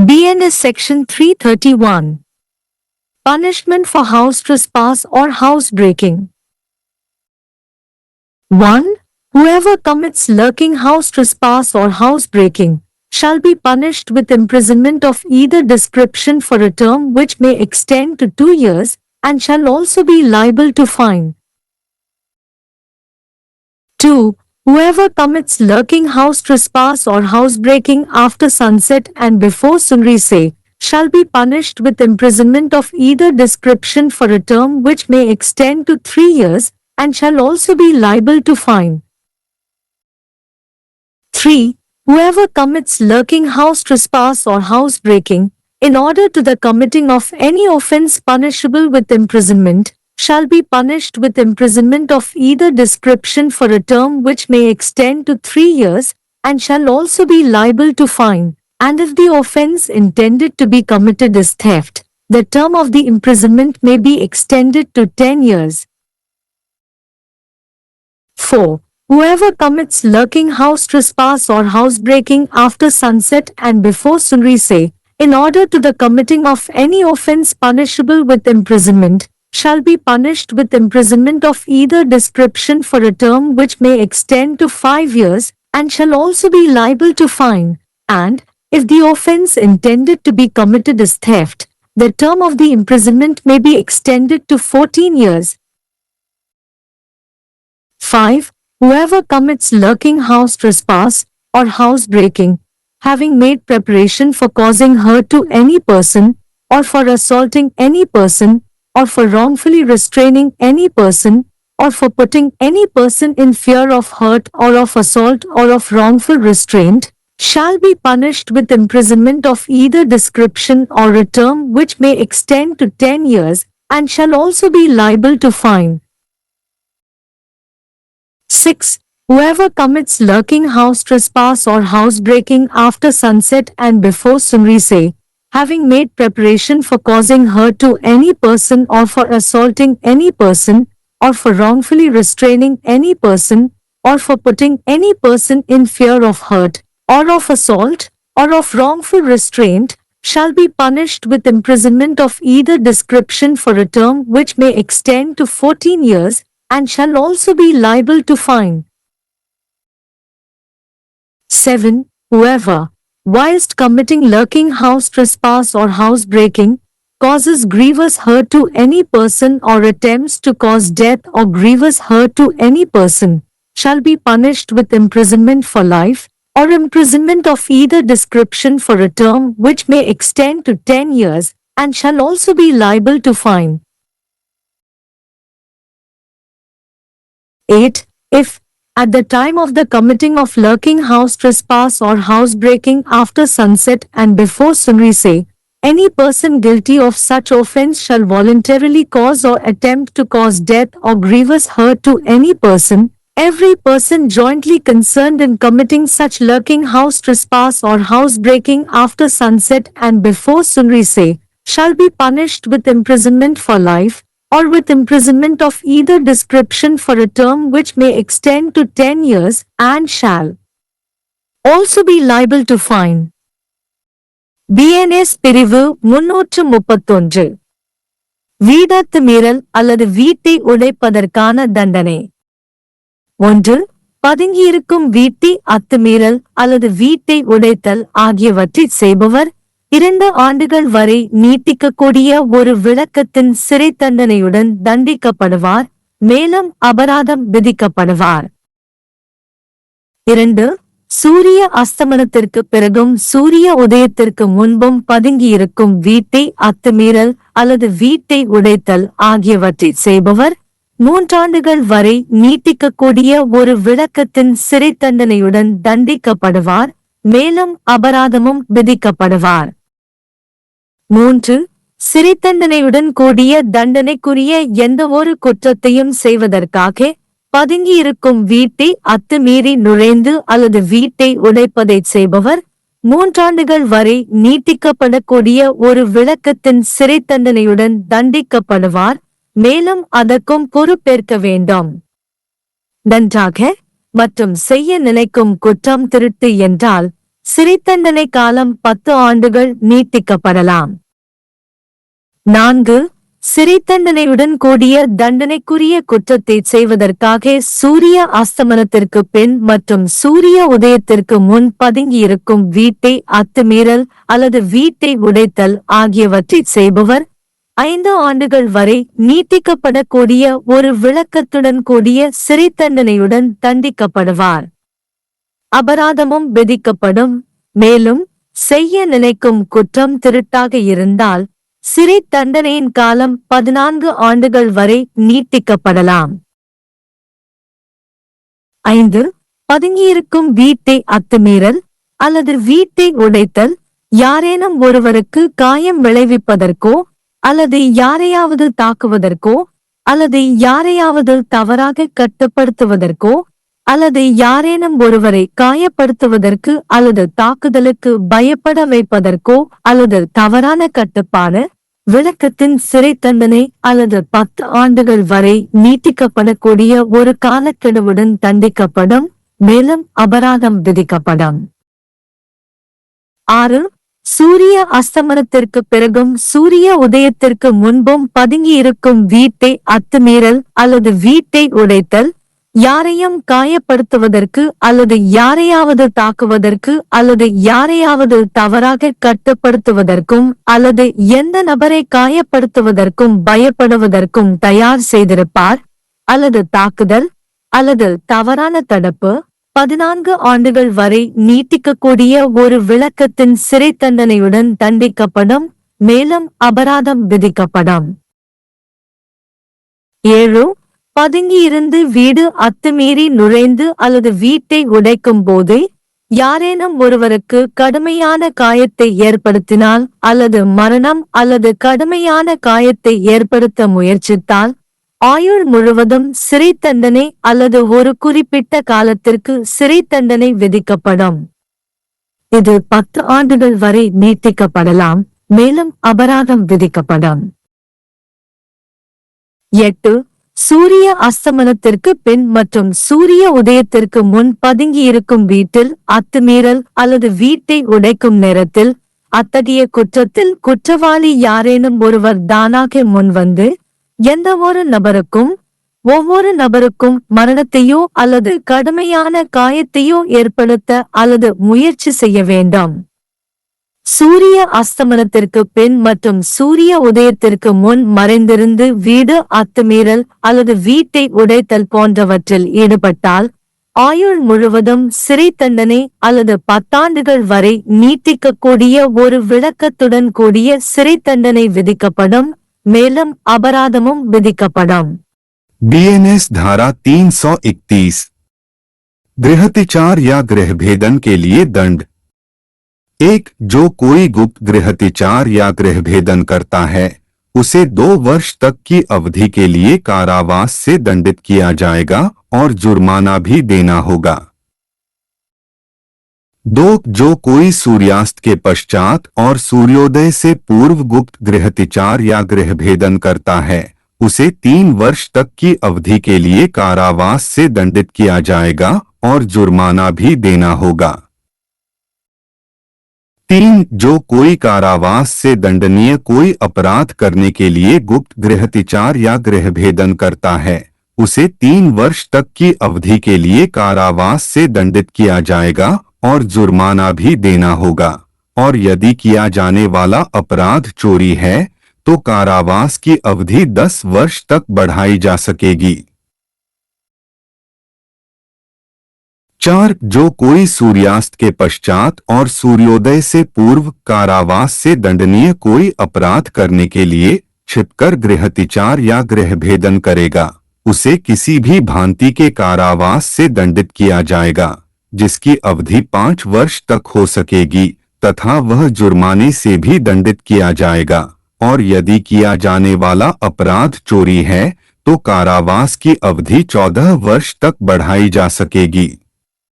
BNS Section 331 Punishment for house trespass or house breaking 1. Whoever commits lurking house trespass or house breaking shall be punished with imprisonment of either description for a term which may extend to two years and shall also be liable to fine. 2. Whoever commits lurking house trespass or housebreaking after sunset and before sunrise shall be punished with imprisonment of either description for a term which may extend to three years and shall also be liable to fine. 3. Whoever commits lurking house trespass or housebreaking in order to the committing of any offense punishable with imprisonment shall be punished with imprisonment of either description for a term which may extend to three years and shall also be liable to fine, and if the offense intended to be committed is theft, the term of the imprisonment may be extended to 10 years. 4. Whoever commits lurking house trespass or housebreaking after sunset and before sunrise, in order to the committing of any offense punishable with imprisonment, shall be punished with imprisonment of either description for a term which may extend to five years, and shall also be liable to fine, and, if the offense intended to be committed is theft, the term of the imprisonment may be extended to 14 years. 5. Whoever commits lurking house trespass or house breaking, having made preparation for causing hurt to any person, or for assaulting any person, or for wrongfully restraining any person, or for putting any person in fear of hurt or of assault or of wrongful restraint, shall be punished with imprisonment of either description or a term which may extend to 10 years, and shall also be liable to fine. 6. Whoever commits lurking house trespass or housebreaking after sunset and before sunrise, having made preparation for causing hurt to any person or for assaulting any person, or for wrongfully restraining any person, or for putting any person in fear of hurt, or of assault, or of wrongful restraint, shall be punished with imprisonment of either description for a term which may extend to 14 years, and shall also be liable to fine. 7. Whoever, whilst committing lurking house trespass or housebreaking, causes grievous hurt to any person or attempts to cause death or grievous hurt to any person, shall be punished with imprisonment for life, or imprisonment of either description for a term which may extend to 10 years, and shall also be liable to fine. 8. If, at the time of the committing of lurking house trespass or housebreaking after sunset and before sunrise, any person guilty of such offense shall voluntarily cause or attempt to cause death or grievous hurt to any person, every person jointly concerned in committing such lurking house trespass or housebreaking after sunset and before sunrise, shall be punished with imprisonment for life, or with imprisonment of either description for a term which may extend to 10 years, and shall also be liable to fine. B N S பிரிவு முன்னூற்று முப்பத்தொன்று வீடத்து மீறல் அல்லது வீட்டை உடைப்பதற்கான தண்டனை ஒன்று பதுங்கியிருக்கும் வீட்டை அத்துமீறல் அல்லது வீட்டை உடைத்தல் ஆகியவற்றை செய்பவர் இரண்டு ஆண்டுகள் வரை நீட்டிக்கக்கூடிய ஒரு விளக்கத்தின் சிறை தண்டனையுடன் தண்டிக்கப்படுவார் மேலும் அபராதம் விதிக்கப்படுவார். இரண்டு சூரிய அஸ்தமனத்திற்கு பிறகும் சூரிய உதயத்திற்கு முன்பும் பதுங்கியிருக்கும் வீட்டை அத்துமீறல் அல்லது வீட்டை உடைத்தல் ஆகியவற்றை செய்பவர் மூன்றாண்டுகள் வரை நீட்டிக்கக்கூடிய ஒரு விளக்கத்தின் சிறை தண்டனையுடன் தண்டிக்கப்படுவார் மேலும் அபராதமும் விதிக்கப்படுவார். மூன்று சிறை தண்டனையுடன் கூடிய தண்டனைக்குரிய எந்த ஒரு குற்றத்தையும் செய்வதற்காக பதுங்கியிருக்கும் வீட்டை அத்துமீறி நுழைந்து அல்லது வீட்டை உடைப்பதை செய்பவர் மூன்றாண்டுகள் வரை நீட்டிக்கப்படக்கூடிய ஒரு விளக்கத்தின் சிறை தண்டனையுடன் தண்டிக்கப்படுவார். மேலும் அதற்கும் பொறுப்பேற்க வேண்டும். நன்றாக மற்றும் செய்ய நினைக்கும் குற்றம் திருட்டு என்றால் சிறைத்தண்டனை காலம் பத்து ஆண்டுகள் நீட்டிக்கப்படலாம். நான்கு சிறைத்தண்டனையுடன் கூடிய தண்டனைக்குரிய குற்றத்தை செய்வதற்காக சூரிய அஸ்தமனத்திற்கு பின் மற்றும் சூரிய உதயத்திற்கு முன் பதுங்கியிருக்கும் வீட்டை அத்துமீறல் அல்லது வீட்டை உடைத்தல் ஆகியவற்றை செய்பவர். ஐந்து ஆண்டுகள் வரை நீட்டிக்கப்படக்கூடிய ஒரு விளக்கத்துடன் கூடிய சிறைத்தண்டனையுடன் தண்டிக்கப்படுவார். அபராதமும் விதிக்கப்படும். மேலும் செய்ய நினைக்கும் குற்றம் திருட்டாக இருந்தால் சிறை தண்டனையின் காலம் பதினான்கு ஆண்டுகள் வரை நீட்டிக்கப்படலாம். ஐந்து பதுங்கியிருக்கும் வீட்டை அத்துமீறல் அல்லது வீட்டை உடைத்தல் யாரேனும் ஒருவருக்கு காயம் விளைவிப்பதற்கோ அல்லது யாரையாவது தாக்குவதற்கோ அல்லது யாரையாவது தவறாக கட்டுப்படுத்துவதற்கோ அல்லது யாரேனும் ஒருவரை காயப்படுத்துவதற்கு அல்லது தாக்குதலுக்கு பயப்பட வைப்பதற்கோ அல்லது தவறான கட்டுப்பாடு விளக்கத்தின் சிறை தண்டனை அல்லது பத்து ஆண்டுகள் வரை நீட்டிக்கப்படக்கூடிய ஒரு காலக்கெடுவுடன் தண்டிக்கப்படும் மேலும் அபராதம் விதிக்கப்படும். ஆறு சூரிய அஸ்தமனத்திற்கு பிறகும் சூரிய உதயத்திற்கு முன்பும் பதுங்கியிருக்கும் வீட்டை அத்துமீறல் அல்லது வீட்டை உடைத்தல் யாரையும் காயப்படுத்துவதற்கு அல்லது யாரையாவது தாக்குவதற்கு அல்லது யாரையாவது தவறாக கட்டுப்படுத்துவதற்கும் அல்லது எந்த நபரை காயப்படுத்துவதற்கும் பயப்படுவதற்கும் தயார் செய்திருப்பார். அல்லது தாக்குதல் அல்லது தவறான தடுப்பு பதினான்கு ஆண்டுகள் வரை நீட்டிக்கக்கூடிய ஒரு விளக்கத்தின் சிறை தண்டனையுடன் தண்டிக்கப்படும் மேலும் அபராதம் விதிக்கப்படும். ஏழு பதுங்கியிருந்து வீடு அத்துமீறி நுழைந்து அல்லது வீட்டை உடைக்கும் போது யாரேனும் ஒருவருக்கு கடுமையான காயத்தை ஏற்படுத்தினால் அல்லது மரணம் அல்லது கடுமையான காயத்தை ஏற்படுத்த முயற்சித்தால் ஆயுள் முழுவதும் சிறை தண்டனை அல்லது ஒரு குறிப்பிட்ட காலத்திற்கு சிறை தண்டனை விதிக்கப்படும். இது பத்து ஆண்டுகள் வரை நீட்டிக்கப்படலாம் மேலும் அபராதம் விதிக்கப்படும். எட்டு சூரிய அஸ்தமனத்திற்கு பின் மற்றும் சூரிய உதயத்திற்கு முன் பதுங்கியிருக்கும் வீட்டில் அத்துமீறல் அல்லது வீட்டை உடைக்கும் நேரத்தில் அத்தகைய குற்றத்தில் குற்றவாளி யாரேனும் ஒருவர் தானாக முன்வந்து எந்த ஒரு நபருக்கும் ஒவ்வொரு நபருக்கும் மரணத்தையோ அல்லது கடுமையான காயத்தையோ ஏற்படுத்த அல்லது முயற்சி செய்ய வேண்டாம். சூரிய அஸ்தமனத்திற்கு பின் மற்றும் சூரிய உதயத்திற்கு முன் மறைந்திருந்து வீடு அத்துமீறல் அல்லது வீட்டை உடைத்தல் போன்றவற்றில் ஈடுபட்டால் ஆயுள் முழுவதும் சிறை தண்டனை அல்லது பத்தாண்டுகள் வரை நீட்டிக்கக்கூடிய ஒரு விளக்கத்துடன் கூடிய சிறை தண்டனை விதிக்கப்படும் மேலும் அபராதமும் விதிக்கப்படும் बीएनएस धारा 331 गृहतिचार या गृहभेदन के लिए दंड एक जो कोई गुप्त गृहतिचार या गृहभेदन करता है, उसे दो वर्ष तक की अवधि के लिए कारावास से दंडित किया जाएगा और जुर्माना भी देना होगा। दो, जो कोई सूर्यास्त के पश्चात और सूर्योदय से पूर्व गुप्त गृहतिचार या गृहभेदन करता है, उसे तीन वर्ष तक की अवधि के लिए कारावास से दंडित किया जाएगा और जुर्माना भी देना होगा। तीन, जो कोई कारावास से दंडनीय कोई अपराध करने के लिए गुप्त गृहतिचार या गृह भेदन करता है, उसे तीन वर्ष तक की अवधि के लिए कारावास से दंडित किया जाएगा और जुर्माना भी देना होगा। और यदि किया जाने वाला अपराध चोरी है तो कारावास की अवधि 10 वर्ष तक बढ़ाई जा सकेगी। चार, जो कोई सूर्यास्त के पश्चात और सूर्योदय से पूर्व कारावास से दंडनीय कोई अपराध करने के लिए छिपकर गृहतिचार या गृहभेदन करेगा, उसे किसी भी भांति के कारावास से दंडित किया जाएगा, जिसकी अवधि पाँच वर्ष तक हो सकेगी, तथा वह जुर्माने से भी दंडित किया जाएगा। और यदि किया जाने वाला अपराध चोरी है तो कारावास की अवधि चौदह वर्ष तक बढ़ाई जा सकेगी।